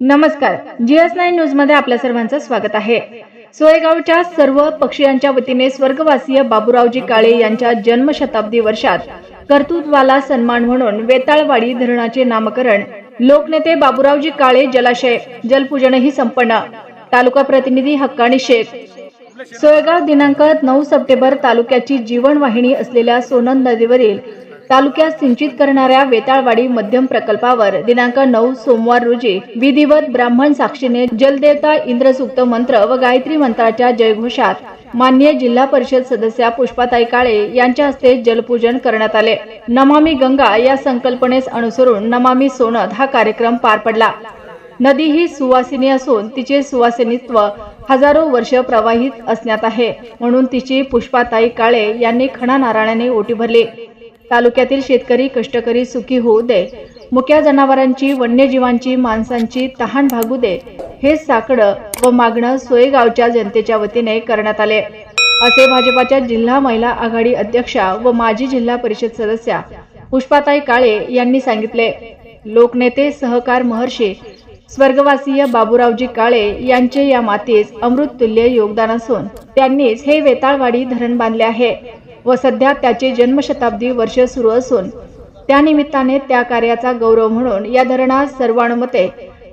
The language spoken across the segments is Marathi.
नमस्कार. जीएस नाईन न्यूजमध्ये आपल्या सर्वांचं स्वागत आहे. सोयगावच्या सर्व पक्षीयांच्या वतीने स्वर्गवासीय बाबूरावजी काळे यांच्या जन्मशताब्दी वर्षात कर्तृत्वाला सन्मान म्हणून वेताळवाडी धरणाचे नामकरण लोकनेते बाबूरावजी काळे जलाशय जलपूजनही संपन्न. तालुका प्रतिनिधी हक्काणी शेख. सोयगाव दिनांक नऊ सप्टेंबर तालुक्याची जीवनवाहिनी असलेल्या सोनंद नदीवरील तालुक्यात सिंचित करणाऱ्या वेताळवाडी मध्यम प्रकल्पावर दिनांक नऊ सोमवार रोजी विधिवत ब्राह्मण साक्षीने जलदेवता इंद्रसूक्त मंत्र व गायत्री मंत्राच्या जयघोषात मान्य जिल्हा परिषद सदस्या पुष्पाताई काळे यांच्या हस्ते जलपूजन करण्यात आले. नमामी गंगा या संकल्पनेस अनुसरून नमामी सोनद हा कार्यक्रम पार पडला. नदी ही सुवासिनी असून तिचे सुवासिनीत्व हजारो वर्ष प्रवाहित असण्यात आहे. म्हणून तिची पुष्पाताई काळे यांनी खणा नारायणाने ओटी भरली. तालुक्यातील शेतकरी कष्टकरी सुखी होऊ दे. मुक्या जनावरांची वन्यजीवांची माणसांची तहान भागू दे. हे साकडं व मागणं सोयगावच्या जनतेच्या वतीने करण्यात आले. असे भाजपाच्या जिल्हा महिला आघाडी अध्यक्षा व माजी जिल्हा परिषद सदस्या पुष्पाताई काळे यांनी सांगितले. लोकनेते सहकार महर्षी स्वर्गवासीय बाबूरावजी काळे यांचे या मातीस अमृततुल्य योगदान असून त्यांनीच हे वेताळवाडी धरण बांधले आहे. व सध्या त्याचे जन्मशताब्दी वर्ष सुरू असून त्यानिमित्ताने त्या कार्याचा गौरव म्हणून या धरणास सर्वानुमते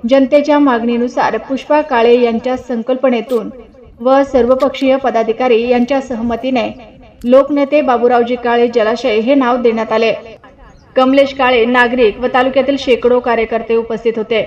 जनतेच्या मागणीनुसार पुष्पा काळे यांच्या संकल्पनेतून व सर्वपक्षीय पदाधिकारी यांच्या सहमतीने लोकनेते बाबूरावजी काळे जलाशय हे नाव देण्यात आले. कमलेश काळे नागरिक व तालुक्यातील शेकडो कार्यकर्ते उपस्थित होते.